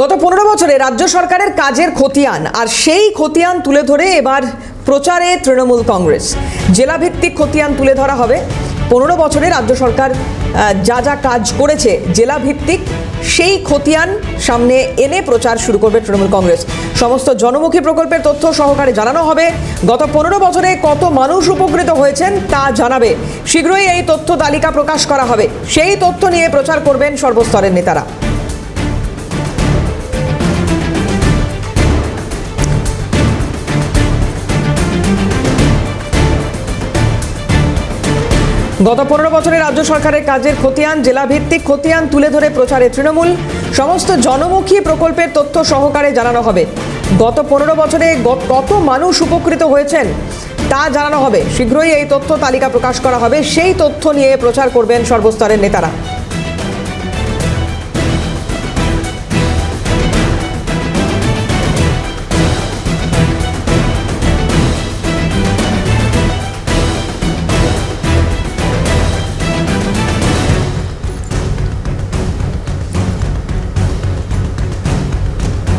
গত পনেরো বছরে রাজ্য সরকারের কাজের খতিয়ান আর সেই খতিয়ান তুলে ধরে এবার প্রচারে তৃণমূল কংগ্রেস। জেলাভিত্তিক খতিয়ান তুলে ধরা হবে। পনেরো বছরে রাজ্য সরকার যা যা কাজ করেছে জেলাভিত্তিক, সেই খতিয়ান সামনে এনে প্রচার শুরু করবে তৃণমূল কংগ্রেস। সমস্ত জনমুখী প্রকল্পের তথ্য সহকারে জানানো হবে। গত পনেরো বছরে কত মানুষ উপকৃত হয়েছেন তা জানাবে। শীঘ্রই এই তথ্য তালিকা প্রকাশ করা হবে। সেই তথ্য নিয়ে প্রচার করবেন সর্বস্তরের নেতারা। গত পনেরো বছরে রাজ্য সরকারের কাজের খতিয়ান, জেলাভিত্তিক খতিয়ান তুলে ধরে প্রচারে তৃণমূল। সমস্ত জনমুখী প্রকল্পের তথ্য সহকারে জানানো হবে। গত পনেরো বছরে কত মানুষ উপকৃত হয়েছেন তা জানানো হবে। শীঘ্রই এই তথ্য তালিকা প্রকাশ করা হবে। সেই তথ্য নিয়ে প্রচার করবেন সর্বস্তরের নেতারা।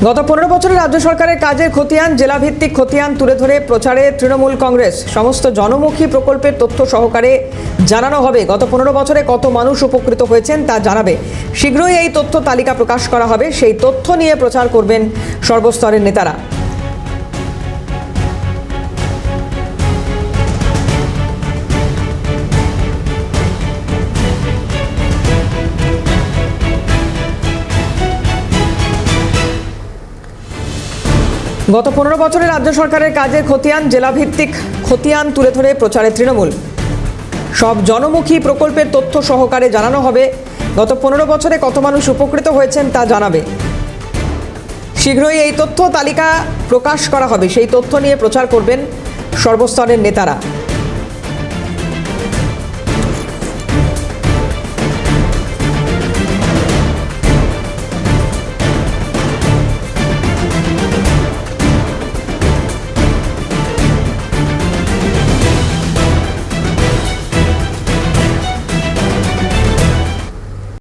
গত পনেরো বছরে রাজ্য সরকারের কাজের খতিয়ান, জেলাভিত্তিক খতিয়ান তুলে ধরে প্রচারে তৃণমূল কংগ্রেস। সমস্ত জনমুখী প্রকল্পের তথ্য সহকারে জানানো হবে। গত পনেরো বছরে কত মানুষ উপকৃত হয়েছেন তা জানাবে। শীঘ্রই এই তথ্য তালিকা প্রকাশ করা হবে। সেই তথ্য নিয়ে প্রচার করবেন সর্বস্তরের নেতারা। গত পনেরো বছরে রাজ্য সরকারের কাজের খতিয়ান, জেলাভিত্তিক খতিয়ান তুলে ধরে প্রচারে তৃণমূল। সব জনমুখী প্রকল্পের তথ্য সহকারে জানানো হবে। গত পনেরো বছরে কত মানুষ উপকৃত হয়েছেন তা জানাবে। শীঘ্রই এই তথ্য তালিকা প্রকাশ করা হবে। সেই তথ্য নিয়ে প্রচার করবেন সর্বস্তরের নেতারা।